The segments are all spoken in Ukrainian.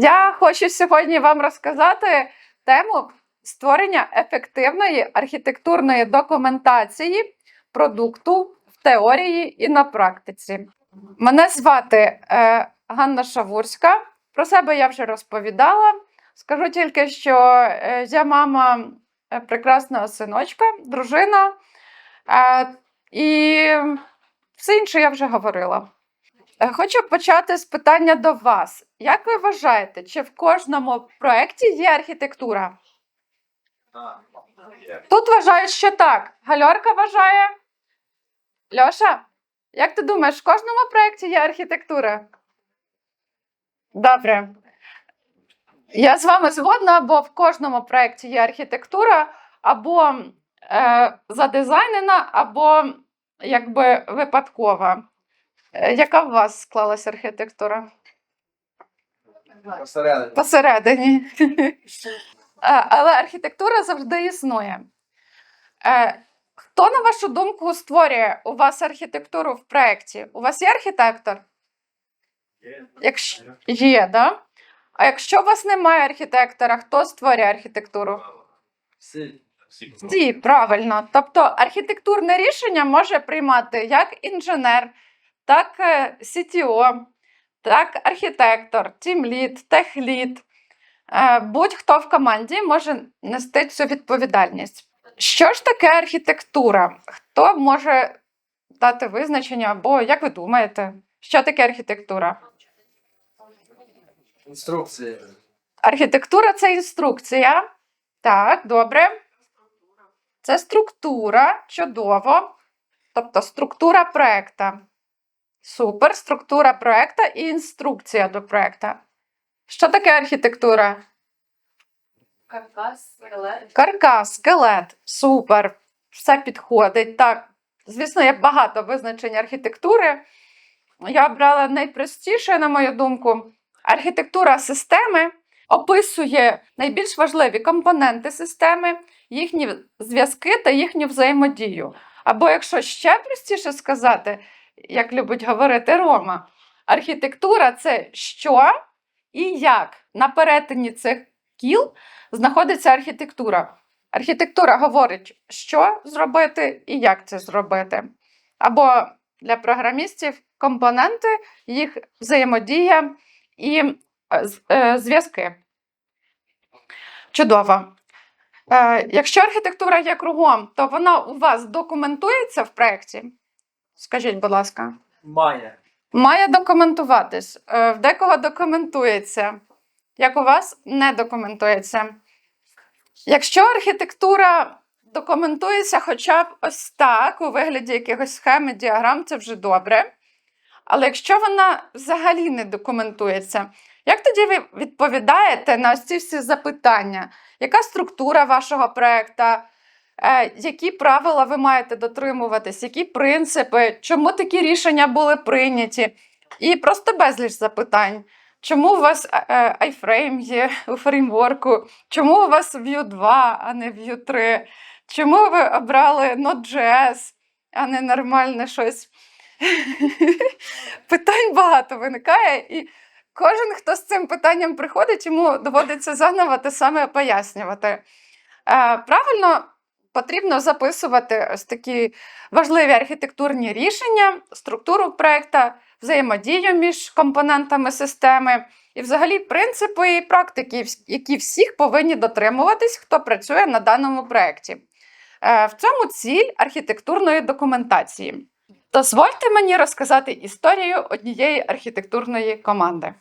Я хочу сьогодні вам розказати тему створення ефективної архітектурної документації продукту в теорії і на практиці. Мене звати е, Ганна Шавурська. Про себе я вже розповідала. Скажу тільки, що е, я мама е, прекрасного синочка, дружина, і все інше я вже говорила. Е, Хочу почати з питання до вас. Як ви вважаєте, чи в кожному проєкті є архітектура? Тут вважають, що так. Гальорка вважає. Льоша, як ти думаєш, в кожному проєкті є архітектура? Добре. Я з вами згодна, бо в кожному проєкті є архітектура або е, задизайнена, або якби випадкова. Е, Яка в вас склалася архітектура? Посередині. Посередині. Е, Але архітектура завжди існує. Е, Хто, на вашу думку, створює у вас архітектуру в проєкті? У вас є архітектор? Якщо є, да? А якщо у вас немає архітектора, хто створює архітектуру? Всі. Всі, правильно. Тобто архітектурне рішення може приймати як інженер, так е, CTO, так архітектор, тімлід, техлід. Е, Будь-хто в команді може нести цю відповідальність. Що ж таке архітектура? Хто може дати визначення, або як ви думаєте, що таке архітектура? Інструкції. Архітектура це інструкція. Так, добре. Це структура, чудово. Тобто структура проекта. Супер, структура проекта і інструкція до проекта. Що таке архітектура? Каркас, скелет. Каркас, скелет. Супер. Все підходить. Так, звісно, є багато визначень архітектури. Я обрала найпростіше, на мою думку. Архітектура системи описує найбільш важливі компоненти системи, їхні зв'язки та їхню взаємодію. Або, якщо ще простіше сказати, як любить говорити Рома, архітектура це що і як на перетині цих кіл знаходиться архітектура. Архітектура говорить, що зробити і як це зробити. Або для програмістів компоненти, їх взаємодія і е, е, зв'язки. Чудово. Е, Якщо архітектура є кругом, то вона у вас документується в проєкті? Скажіть, будь ласка. Має. Має документуватись. Е, В декого документується. Як у вас не документується. Якщо архітектура документується хоча б ось так, у вигляді якихось схем і діаграм, це вже добре. Але якщо вона взагалі не документується, як тоді ви відповідаєте на ось ці всі запитання? Яка структура вашого проєкту? Е, які правила ви маєте дотримуватись, які принципи, чому такі рішення були прийняті? І просто безліч запитань. Чому у вас е, е, iFrame є у фреймворку? Чому у вас Vue 2, а не Vue 3? Чому ви обрали Node.js, а не нормальне щось? Питань багато виникає, і кожен, хто з цим питанням приходить, йому доводиться заново те саме пояснювати. Е, Правильно потрібно записувати ось такі важливі архітектурні рішення, структуру проекту, взаємодію між компонентами системи і, взагалі, принципи і практики, які всіх повинні дотримуватись, хто працює на даному проєкті. Е, В цьому ціль архітектурної документації. Дозвольте мені розказати історію однієї архітектурної команди.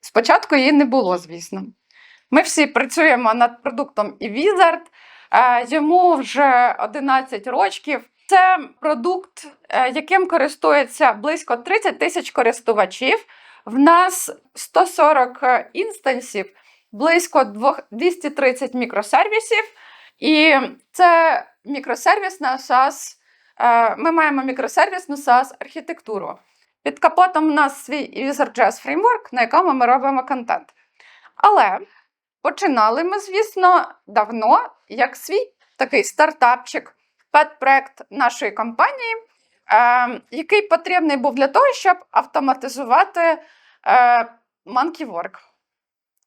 Спочатку її не було, звісно. Ми всі працюємо над продуктом eWizard, е, йому вже 11 років. Це продукт, е, яким користується близько 30 тисяч користувачів. В нас 140 інстансів, близько 230 мікросервісів. І це мікросервісна SaaS. е, Ми маємо мікросервісну SaaS архітектуру. Під капотом у нас свій Wizard.js Framework, на якому ми робимо контент. Але починали ми, звісно, давно, як свій такий стартапчик, пет-проект нашої компанії, е, який потрібний був для того, щоб автоматизувати е, Monkey Work.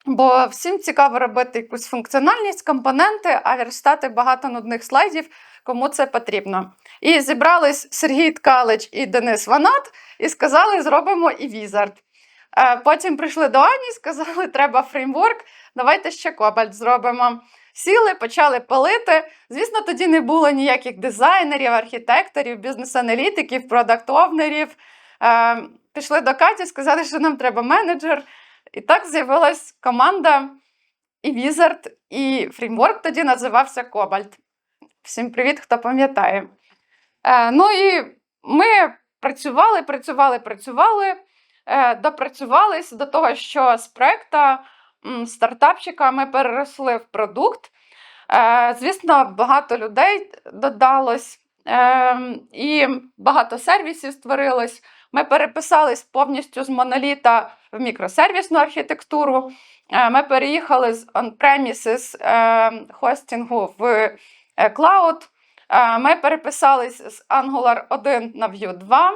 Бо всім цікаво робити якусь функціональність, компоненти, а верстати багато нудних слайдів, кому це потрібно. І зібрались Сергій Ткалич і Денис Ванат і сказали, зробимо і Wizard. Е, Потім прийшли до Ані, сказали, треба фреймворк, давайте ще Кобальт зробимо. Сіли, почали палити. Звісно, тоді не було ніяких дизайнерів, архітекторів, бізнес-аналітиків, продакт-овнерів. Е, Пішли до Каті, сказали, що нам треба менеджер. І так з'явилась команда і Wizard, і фреймворк тоді називався Кобальт. Всім привіт, хто пам'ятає. Е, ну і ми працювали, працювали, працювали, е, допрацювались до того, що з проекта м, стартапчика ми переросли в продукт. Е, звісно, багато людей додалось, е, і багато сервісів створилось. Ми переписались повністю з моноліта в мікросервісну архітектуру. Е, Ми переїхали з on-premises е, хостингу в cloud. Е, Ми переписались з Angular 1 на Vue 2.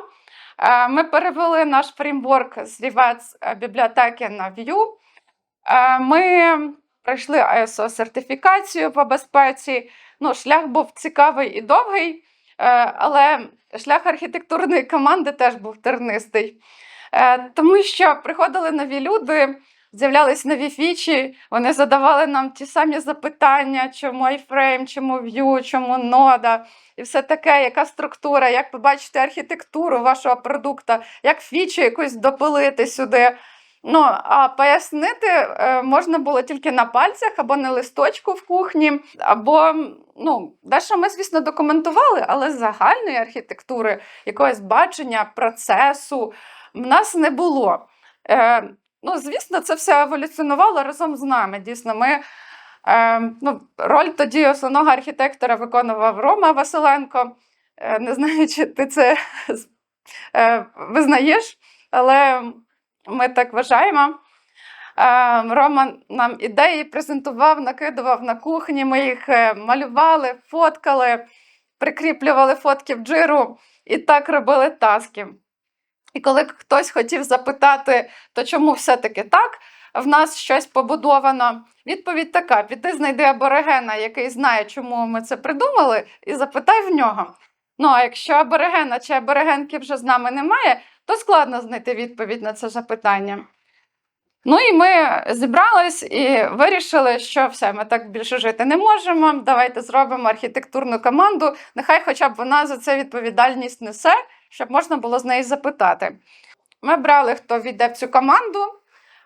Е, Ми перевели наш фреймворк з Rivets бібліотеки на Vue. Е, Ми пройшли ISO-сертифікацію по безпеці. Ну, шлях був цікавий і довгий, е, але шлях архітектурної команди теж був тернистий. Е, Тому що приходили нові люди, з'являлись нові фічі, вони задавали нам ті самі запитання, чому iFrame, чому Vue, чому нода, і все таке, яка структура, як побачити архітектуру вашого продукту, як фічу якусь допилити сюди. Ну, а пояснити е, можна було тільки на пальцях або на листочку в кухні, або ну, дещо ми, звісно, документували, але загальної архітектури, якогось бачення процесу в нас не було. Е, ну, звісно, це все еволюціонувало разом з нами. Дійсно, ми. Е, ну, роль тоді основного архітектора виконував Рома Василенко. Е, не знаю, чи ти це е, визнаєш, але ми так вважаємо. Е, Рома нам ідеї презентував, накидував на кухні. Ми їх е, малювали, фоткали, прикріплювали фотки в джиру і так робили таски. І коли хтось хотів запитати, то чому все-таки так, в нас щось побудовано, відповідь така: піди знайди аборигена, який знає, чому ми це придумали, і запитай в нього. Ну, а якщо аборигена чи аборигенки вже з нами немає, то складно знайти відповідь на це запитання. Ну і ми зібрались і вирішили, що все, ми так більше жити не можемо. Давайте зробимо архітектурну команду. Нехай хоча б вона за це відповідальність несе, щоб можна було з неї запитати. Ми брали, хто війде в цю команду.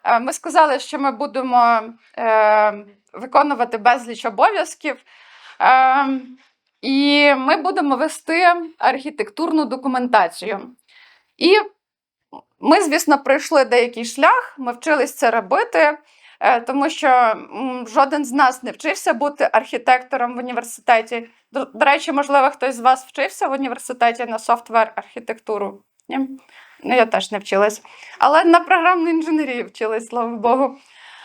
Е, Ми сказали, що ми будемо е, виконувати безліч обов'язків. Е, і ми будемо вести архітектурну документацію. І ми, звісно, пройшли деякий шлях, ми вчились це робити, е, тому що жоден з нас не вчився бути архітектором в університеті. До, речі, можливо, хтось з вас вчився в університеті на софтвер архітектуру. Ні? Ну, я теж не вчилась. Але на програмну інженерію вчилась, слава Богу.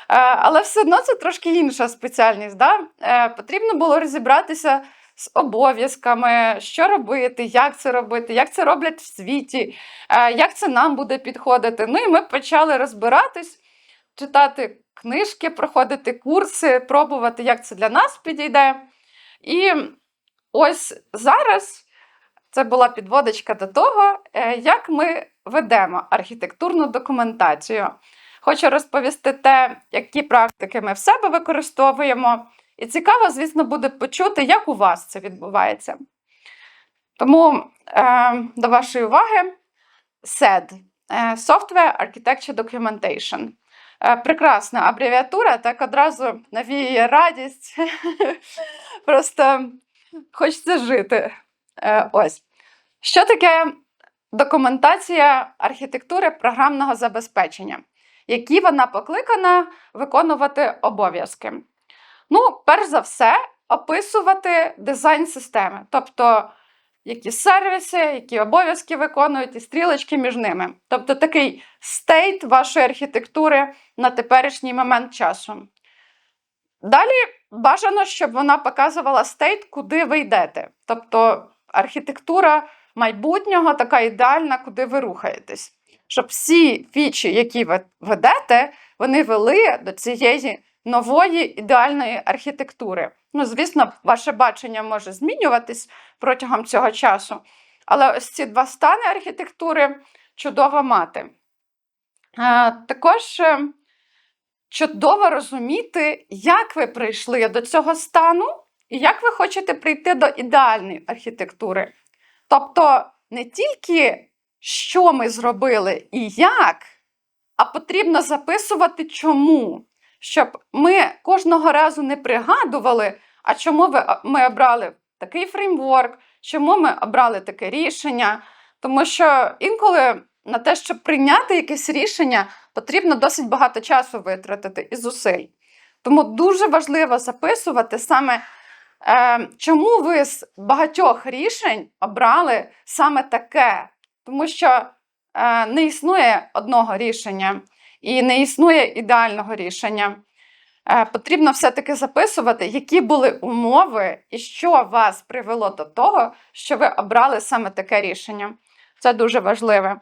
Е, Але все одно це трошки інша спеціальність. Да? Е, Потрібно було розібратися з обов'язками, що робити, як це робити, як це роблять в світі, е, як це нам буде підходити. Ну і ми почали розбиратись, читати книжки, проходити курси, пробувати, як це для нас підійде. І ось зараз це була підводочка до того, е, як ми ведемо архітектурну документацію. Хочу розповісти те, які практики ми в себе використовуємо. І цікаво, звісно, буде почути, як у вас це відбувається. Тому е, до вашої уваги SED е, Software Architecture Documentation. Е, прекрасна абревіатура, так одразу навіює радість. Просто хочеться жити. Е, ось. Що таке документація архітектури програмного забезпечення? Які вона покликана виконувати обов'язки? Ну, перш за все, описувати дизайн системи, тобто які сервіси, які обов'язки виконують, і стрілочки між ними. Тобто такий стейт вашої архітектури на теперішній момент часу. Далі бажано, щоб вона показувала стейт, куди ви йдете. Тобто архітектура майбутнього така ідеальна, куди ви рухаєтесь. щоб всі фічі, які ви ведете, вони вели до цієї нової ідеальної архітектури. Ну, звісно, ваше бачення може змінюватись протягом цього часу, але ось ці два стани архітектури чудово мати. Також е, чудово розуміти, як ви прийшли до цього стану і як ви хочете прийти до ідеальної архітектури. Тобто не тільки що ми зробили і як, а потрібно записувати чому, щоб ми кожного разу не пригадували, а чому ви, ми обрали такий фреймворк, чому ми обрали таке рішення. Тому що інколи на те, щоб прийняти якесь рішення, потрібно досить багато часу витратити і зусиль. Тому дуже важливо записувати саме, е, чому ви з багатьох рішень обрали саме таке. Тому що е, не існує одного рішення і не існує ідеального рішення. Е, потрібно все-таки записувати, які були умови і що вас привело до того, що ви обрали саме таке рішення. Це дуже важливе.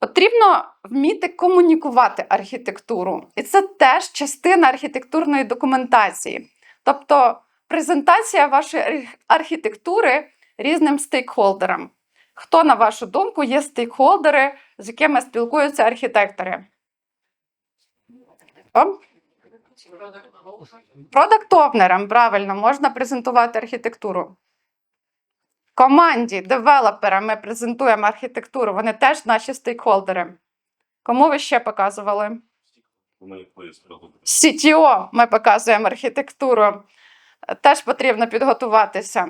Потрібно вміти комунікувати архітектуру. І це теж частина архітектурної документації. Тобто презентація вашої архітектури різним стейкхолдерам. Хто, на вашу думку, є стейкхолдери, з якими спілкуються архітектори? Продакт-овнерам, правильно, можна презентувати архітектуру. Команді, девелоперам ми презентуємо архітектуру, вони теж наші стейкхолдери. Кому ви ще показували? CTO ми показуємо архітектуру. Теж потрібно підготуватися.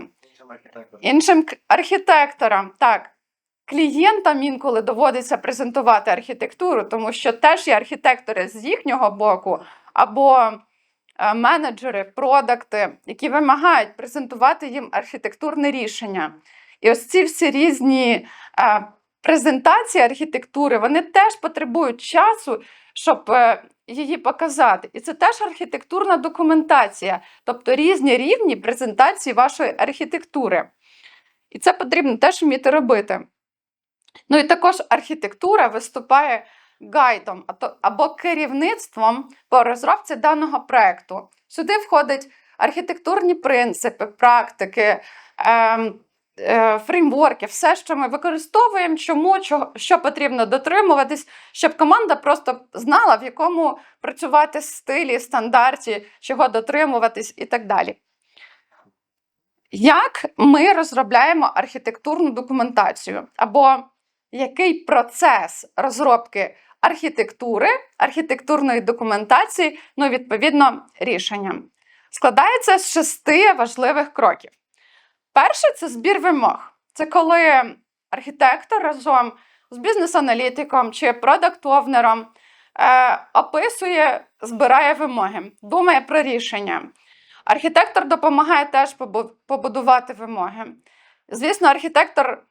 Іншим архітекторам, так, клієнтам інколи доводиться презентувати архітектуру, тому що теж є архітектори з їхнього боку, або е, менеджери, продакти, які вимагають презентувати їм архітектурне рішення. І ось ці всі різні е, презентації архітектури, вони теж потребують часу, щоб е, її показати. І це теж архітектурна документація, тобто різні рівні презентації вашої архітектури. І це потрібно теж вміти робити. Ну і також архітектура виступає гайдом або керівництвом по розробці даного проекту. Сюди входять архітектурні принципи, практики, ем, е, фреймворки, все, що ми використовуємо, чому, що потрібно дотримуватись, щоб команда просто знала, в якому працювати стилі, стандарті, чого дотримуватись і так далі. Як ми розробляємо архітектурну документацію? Або який процес розробки архітектури, архітектурної документації, ну, відповідно, рішення? Складається з шести важливих кроків. Перше це збір вимог. Це коли архітектор разом з бізнес-аналітиком чи продакт-овнером е, описує, збирає вимоги, думає про рішення. Архітектор допомагає теж побудувати вимоги. Звісно, архітектор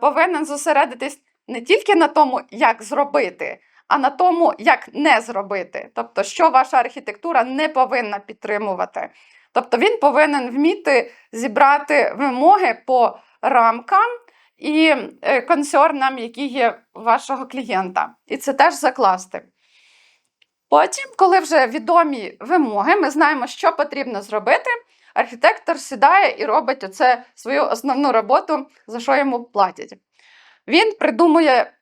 повинен зосередитись не тільки на тому, як зробити, а на тому, як не зробити. Тобто, що ваша архітектура не повинна підтримувати. Тобто він повинен вміти зібрати вимоги по рамкам і е, консернам, які є вашого клієнта. І це теж закласти. Потім, коли вже відомі вимоги, ми знаємо, що потрібно зробити. Архітектор сідає і робить оце свою основну роботу, за що йому платять. Він придумує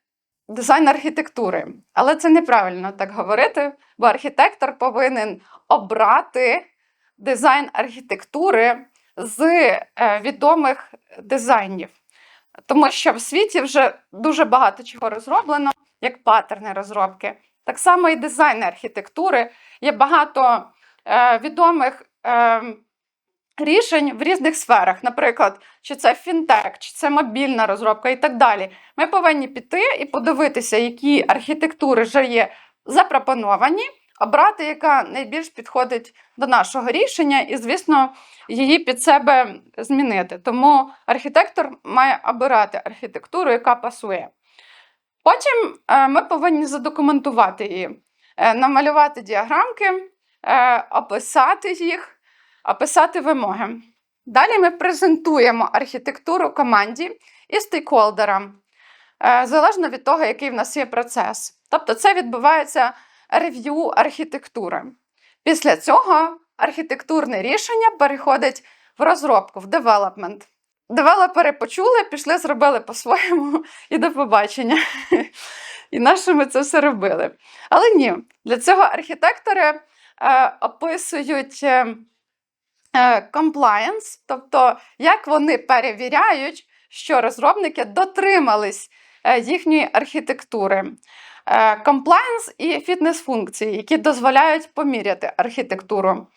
дизайн архітектури, але це неправильно так говорити, бо архітектор повинен обрати дизайн архітектури з е, відомих дизайнів. Тому що в світі вже дуже багато чого розроблено, як паттерни розробки. Так само і дизайн архітектури. Є багато е, відомих е, рішень в різних сферах. Наприклад, чи це фінтек, чи це мобільна розробка і так далі. Ми повинні піти і подивитися, які архітектури вже є запропоновані, обрати, яка найбільш підходить до нашого рішення, і, звісно, її під себе змінити. Тому архітектор має обирати архітектуру, яка пасує. Потім е, ми повинні задокументувати її, е, намалювати діаграмки, е, описати їх, описати вимоги. Далі ми презентуємо архітектуру команді і стейкхолдерам. е, залежно від того, який в нас є процес. Тобто, це відбувається рев'ю архітектури. Після цього архітектурне рішення переходить в розробку, в девелопмент. Девелопери почули, пішли, зробили по-своєму і до побачення. І на ми це все робили? Але ні, для цього архітектори е, описують е, compliance, тобто як вони перевіряють, що розробники дотримались е, їхньої архітектури. Е, Compliance і фітнес-функції, які дозволяють поміряти архітектуру.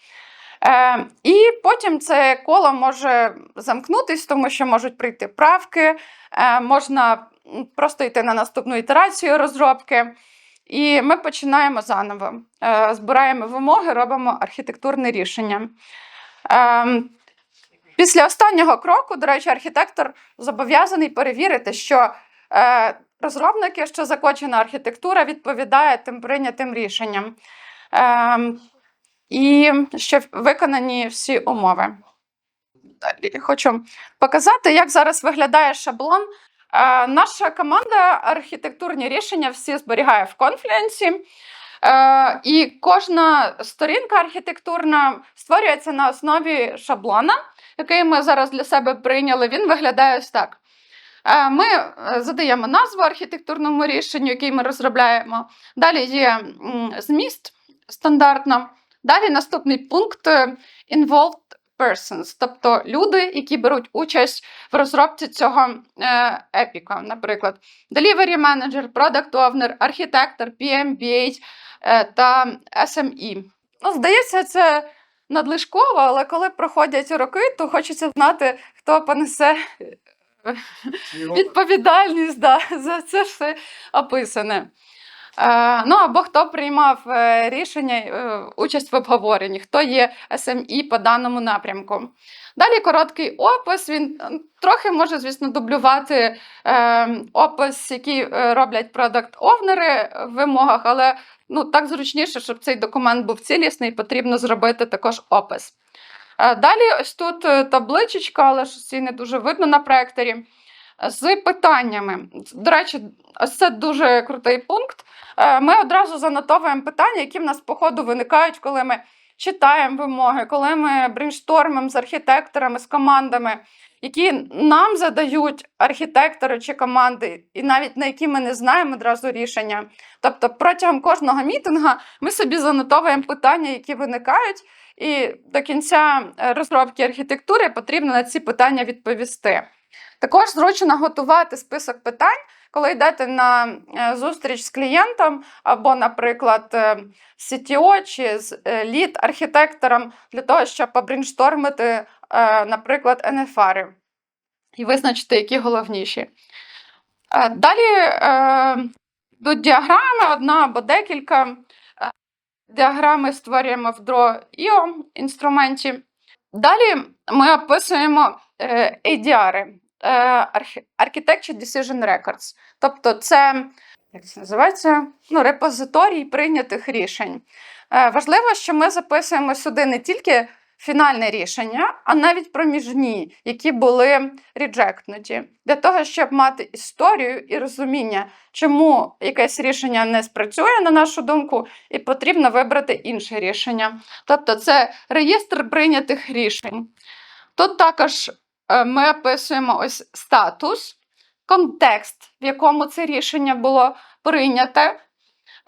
Е, і потім це коло може замкнутись, тому що можуть прийти правки, е, можна просто йти на наступну ітерацію розробки. І ми починаємо заново. Е, збираємо вимоги, робимо архітектурне рішення. Е, після останнього кроку, до речі, архітектор зобов'язаний перевірити, що е, розробники, що закочена архітектура, відповідає тим прийнятим рішенням. Е, і що виконані всі умови. Далі хочу показати, як зараз виглядає шаблон. Е, наша команда архітектурні рішення всі зберігає в конфлюенсі. Е, і кожна сторінка архітектурна створюється на основі шаблона, який ми зараз для себе прийняли. Він виглядає ось так. Е, Ми е, задаємо назву архітектурному рішенню, який ми розробляємо. Далі є зміст стандартно. Далі наступний пункт е, involved persons, тобто люди, які беруть участь в розробці цього епіка, наприклад, delivery manager, product owner, архітектор, PMBA та SME. Ну, здається, це надлишково, але коли проходять роки, то хочеться знати, хто понесе відповідальність да, за це все описане. Е, ну або хто приймав е, рішення, е, участь в обговоренні, хто є SME по даному напрямку. Далі короткий опис. Він е, трохи може, звісно, дублювати е, опис, який е, роблять продакт-овнери в вимогах, але ну, так зручніше, щоб цей документ був цілісний, потрібно зробити також опис. Е, Далі ось тут е, табличечка, але щось її не дуже видно на проекторі. З питаннями. До речі, ось це дуже крутий пункт. Е, Ми одразу занотовуємо питання, які в нас по ходу виникають, коли ми читаємо вимоги, коли ми брейнштормимо з архітекторами, з командами, які нам задають архітектори чи команди, і навіть на які ми не знаємо одразу рішення. Тобто протягом кожного мітинга ми собі занотовуємо питання, які виникають, і до кінця е, розробки архітектури потрібно на ці питання відповісти. Також зручно готувати список питань, коли йдете на е, зустріч з клієнтом, або, наприклад, е, CTO чи з лід архітектором для того, щоб побрейнштормити, е, наприклад, NFR і визначити, які головніші. Е, Далі е, йдуть діаграми, одна або декілька. Е, Діаграми створюємо в Draw.io інструменті. Далі ми описуємо е, ADR, е, Architecture Decision Records. Тобто, це як це називається? Ну, репозиторій прийнятих рішень. Е, важливо, що ми записуємо сюди не тільки фінальне рішення, а навіть проміжні, які були реджектнуті, для того, щоб мати історію і розуміння, чому якесь рішення не спрацює, на нашу думку, і потрібно вибрати інше рішення. Тобто, це реєстр прийнятих рішень. Тут також е, ми описуємо ось статус, контекст, в якому це рішення було прийняте,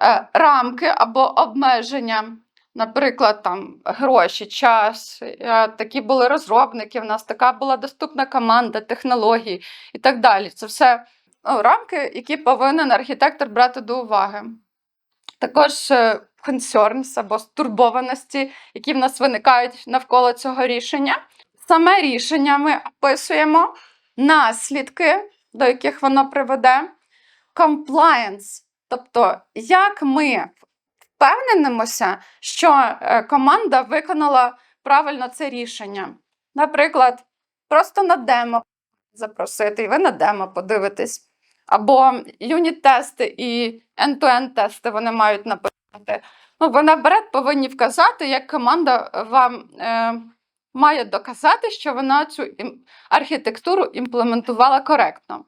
е, рамки або обмеження. Наприклад, там гроші, час, е, такі були розробники, в нас така була доступна команда, технології і так далі. Це все ну, рамки, які повинен архітектор брати до уваги. Також е, concerns або стурбованості, які в нас виникають навколо цього рішення. Саме рішення ми описуємо, наслідки, до яких воно приведе, compliance, тобто як ми впевнимося, що е, команда виконала правильно це рішення. Наприклад, просто на демо запросити, і ви на демо подивитесь. Або юніт-тести і end-to-end тести вони мають написати. Ну, ви наперед повинні вказати, як команда вам е, має доказати, що вона цю архітектуру імплементувала коректно.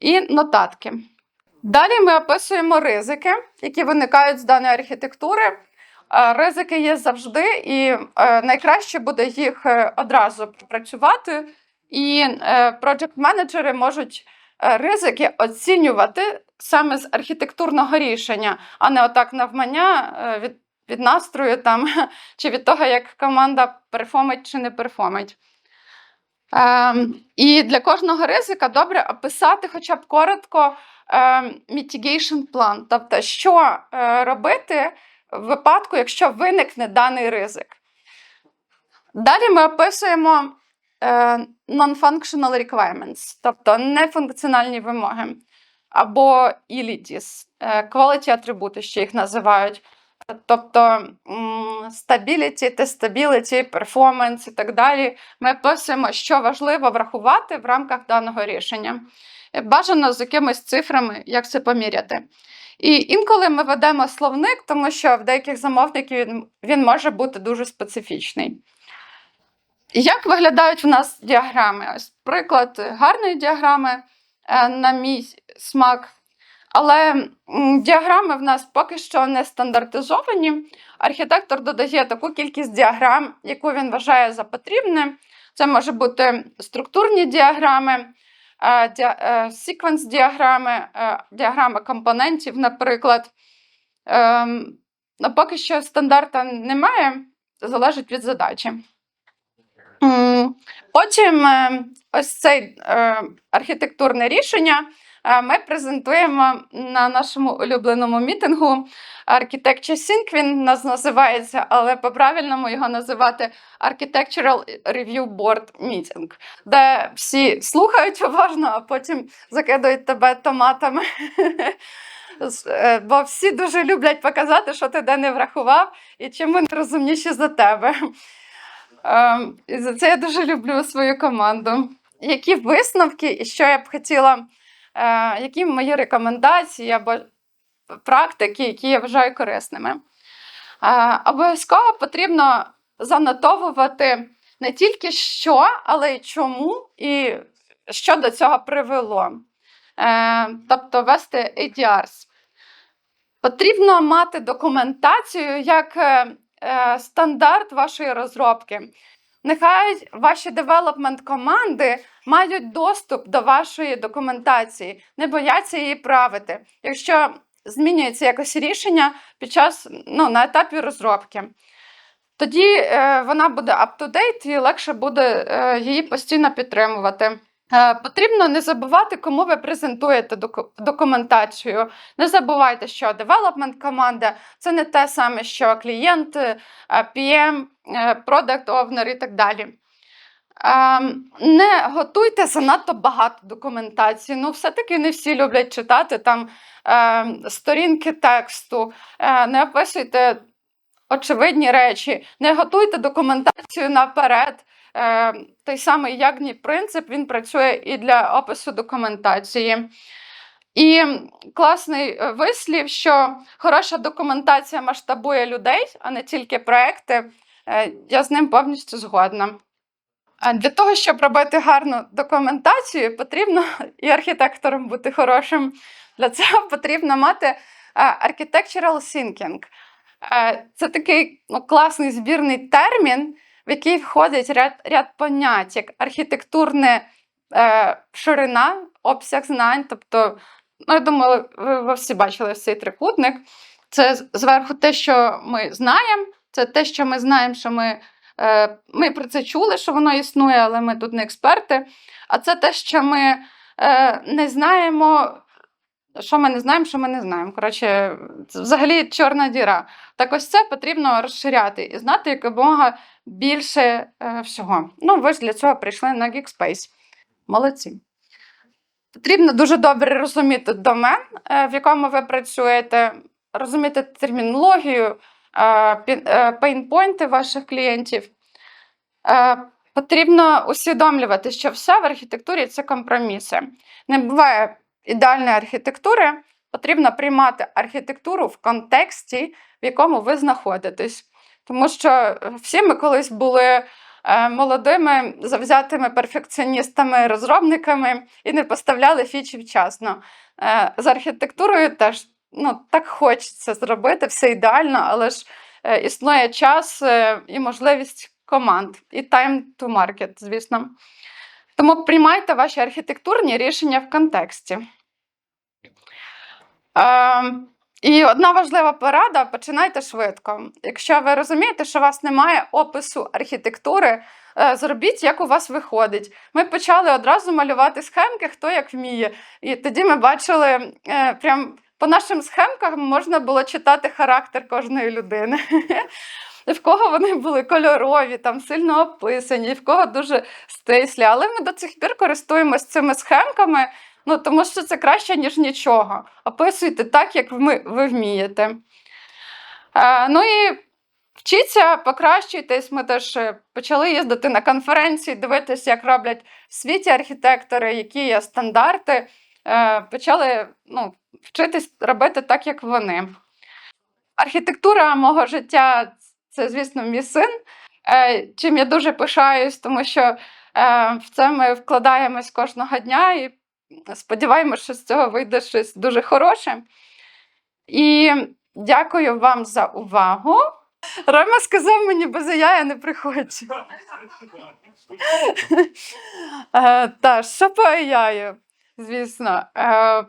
і нотатки. Далі ми описуємо ризики, які виникають з даної архітектури. Е, Ризики є завжди, і е, найкраще буде їх е, одразу пропрацювати. І проджект менеджери можуть ризики оцінювати саме з архітектурного рішення, а не отак навмання від, від настрою там, чи від того, як команда перформить чи не перформить. Ем, і для кожного ризика добре описати хоча б коротко ем, mitigation план, тобто, що е, робити в випадку, якщо виникне даний ризик. Далі ми описуємо е, non-functional requirements, тобто нефункціональні вимоги, або ELITs, е, quality атрибути, ще їх називають. Тобто stability, testability, performance і так далі. Ми описуємо, що важливо врахувати в рамках даного рішення. Е, Бажано з якимись цифрами, як це поміряти. І інколи ми ведемо словник, тому що в деяких замовників він, він може бути дуже специфічний. Як виглядають в нас діаграми? Ось приклад гарної діаграми е, на мій смак. Але діаграми в нас поки що не стандартизовані. Архітектор додає таку кількість діаграм, яку він вважає за потрібне. Це може бути структурні діаграми, е, діа- е, е, діаграми компонентів, наприклад. Ем, ну, Поки що стандарта немає, залежить від задачі. Потім е, ось це архітектурне рішення е, ми презентуємо на нашому улюбленому мітингу. Architecture Sync він нас називається, але по-правильному його називати Architectural Review Board Meeting, де всі слухають уважно, а потім закидують тебе томатами. Е, Бо всі дуже люблять показати, що ти де не врахував, і чим вони розумніші за тебе. Ем, І за це я дуже люблю свою команду. Які висновки, і що я б хотіла, які мої рекомендації або практики, які я вважаю корисними. Е, Обов'язково потрібно занотовувати не тільки що, але й чому, і що до цього привело. Е, Тобто вести ADRs. Потрібно мати документацію як е, е, стандарт вашої розробки. Нехай ваші девелопмент команди мають доступ до вашої документації, не бояться її правити, якщо змінюється якось рішення під час ну, на етапі розробки. Тоді е, вона буде up-to-date і легше буде е, її постійно підтримувати. Е, Потрібно не забувати, кому ви презентуєте документацію. Не забувайте, що девелопмент команда це не те саме, що клієнт, PM, product owner і так далі. Ем, Не готуйте занадто багато документації. Ну, все-таки не всі люблять читати там ем, сторінки тексту, Е, не описуйте очевидні речі, не готуйте документацію наперед. Е, Той самий ягній принцип він працює і для опису документації. І класний е, вислів, що хороша документація масштабує людей, а не тільки проекти. Е, Я з ним повністю згодна. Для того, щоб робити гарну документацію, потрібно і архітектором бути хорошим. Для цього потрібно мати е, architectural thinking. Це такий ну, класний збірний термін, в який входить ряд, ряд понять, як архітектурне е, ширина, обсяг знань. Тобто, ну, я думаю, ви, ви всі бачили цей трикутник. Це зверху те, що ми знаємо, це те, що ми знаємо, що ми, е, ми про це чули, що воно існує, але ми тут не експерти. А це те, що ми е, не знаємо. Що ми не знаємо, що ми не знаємо. Коротше, це взагалі чорна діра. Так ось це потрібно розширяти і знати якомога більше е, всього. Ну, ви ж для цього прийшли на Geekspace. Молодці. Потрібно дуже добре розуміти домен, е, в якому ви працюєте, розуміти термінологію, е, е, пейнпойнти ваших клієнтів. Потрібно усвідомлювати, що все в архітектурі це компроміси. Не буває ідеальної архітектури, потрібно приймати архітектуру в контексті, в якому ви знаходитесь. Тому що е, всі ми колись були е, молодими завзятими перфекціоністами, розробниками і не поставляли фічі вчасно. Е, З архітектурою теж ну, так хочеться зробити, все ідеально, але ж існує час і можливість команд, і time to market, звісно. Тому приймайте ваші архітектурні рішення в контексті. Е, і одна важлива порада: починайте швидко. Якщо ви розумієте, що у вас немає опису архітектури, е, зробіть, як у вас виходить. Ми почали одразу малювати схемки, хто як вміє. І тоді ми бачили е, прям по нашим схемкам можна було читати характер кожної людини. В кого вони були кольорові, там сильно описані, в кого дуже стислі. Але ми до цих пір користуємося цими схемками, ну, тому що це краще, ніж нічого. Описуйте так, як ви, ви вмієте. Е, ну і вчіться, покращуйтесь. Ми теж е, почали їздити на конференції, дивитися, як роблять в світі архітектори, які є стандарти. Е, почали ну, вчитись робити так, як вони. Архітектура мого життя це, звісно, мій син, е, чим я дуже пишаюсь, тому що е, в це ми вкладаємось кожного дня і сподіваємося, що з цього вийде щось дуже хороше. І дякую вам за увагу. Рома сказав мені, без я не приходжу. Е, Та, що по AI, звісно. Е,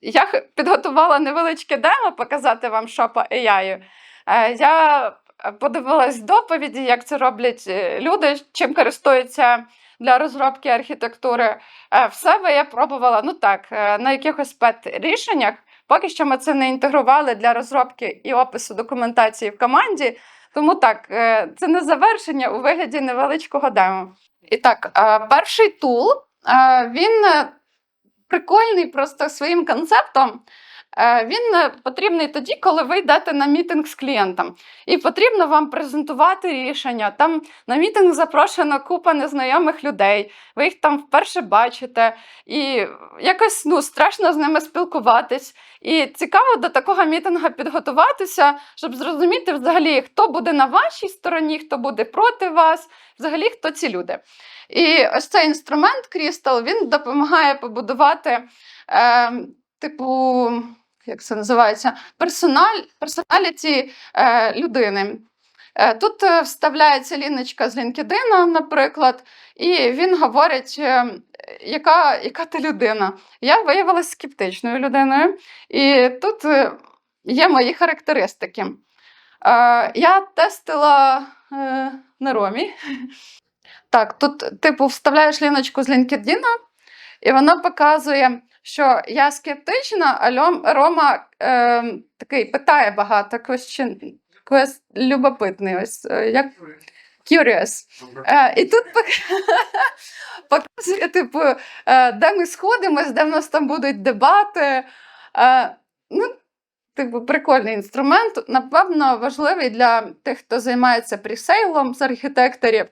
Я підготувала невеличке демо показати вам, що по AI. Е, Я подивилась доповіді, як це роблять люди, чим користуються для розробки архітектури. Е, В себе я пробувала ну так, е, на якихось пет-рішеннях. Поки що ми це не інтегрували для розробки і опису документації в команді. Тому так, е, це не завершення у вигляді невеличкого демо. І так, перший тул він прикольний просто своїм концептом. Е, Він е, потрібний тоді, коли ви йдете на мітинг з клієнтом, і потрібно вам презентувати рішення. Там на мітинг запрошена купа незнайомих людей. Ви їх там вперше бачите, і якось ну, страшно з ними спілкуватись. І цікаво до такого мітингу підготуватися, щоб зрозуміти взагалі, хто буде на вашій стороні, хто буде проти вас, взагалі хто ці люди. І ось цей інструмент Crystal, він допомагає побудувати, е, типу, як це називається, персональ, персоналіті е, людини. Е, Тут е, вставляється ліночка з LinkedIn, наприклад, і він говорить, е, яка, яка ти людина. Я виявилася скептичною людиною, і тут е, є мої характеристики. Е, Я тестила е, на ромі. Так, тут, типу, вставляєш ліночку з LinkedIn, і вона показує, що я скептична, а Рома е, такий питає багато, quest, любопитний. Ось, е, як curious. Е, і тут показує, типу, е, де ми сходимось, де в нас там будуть дебати. Е, ну, типу, прикольний інструмент. Напевно, важливий для тих, хто займається пресейлом з архітекторів.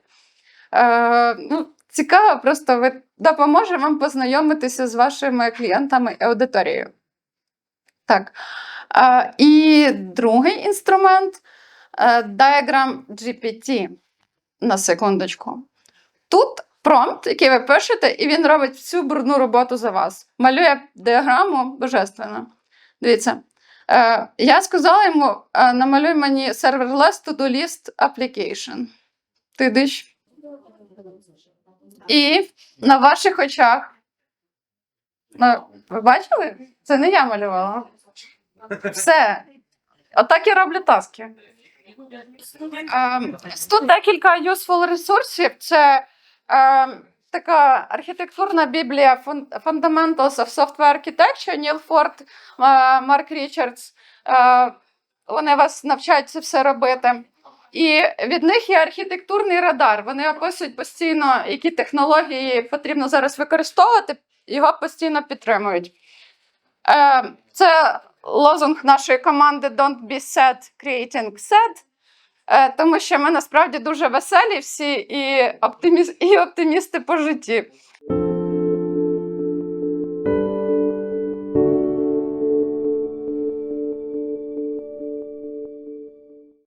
Е, ну, цікаво, просто ви допоможе вам познайомитися з вашими клієнтами і аудиторією. Так. Е, і другий інструмент е, Diagram GPT. На секундочку. Тут промпт, який ви пишете, і він робить всю брудну роботу за вас. Малює діаграму божественно. Дивіться. Е, я сказала йому: е, намалюй мені serverless to-do list application. Ти диш. І на ваших очах. Ну, ви бачили? Це не я малювала. Все. Отак я роблю таски. Ем, Тут декілька useful ресурсів. Це ем, така архітектурна біблія Fundamentals of Software Architecture, Ніл Форд, Марк Річардс. Е, Вони вас навчають це все робити. І від них є архітектурний радар. Вони описують постійно, які технології потрібно зараз використовувати, його постійно підтримують. Е, Це лозунг нашої команди Don't be sad, creating sad. Е, Тому що ми насправді дуже веселі всі і оптимісти по житті.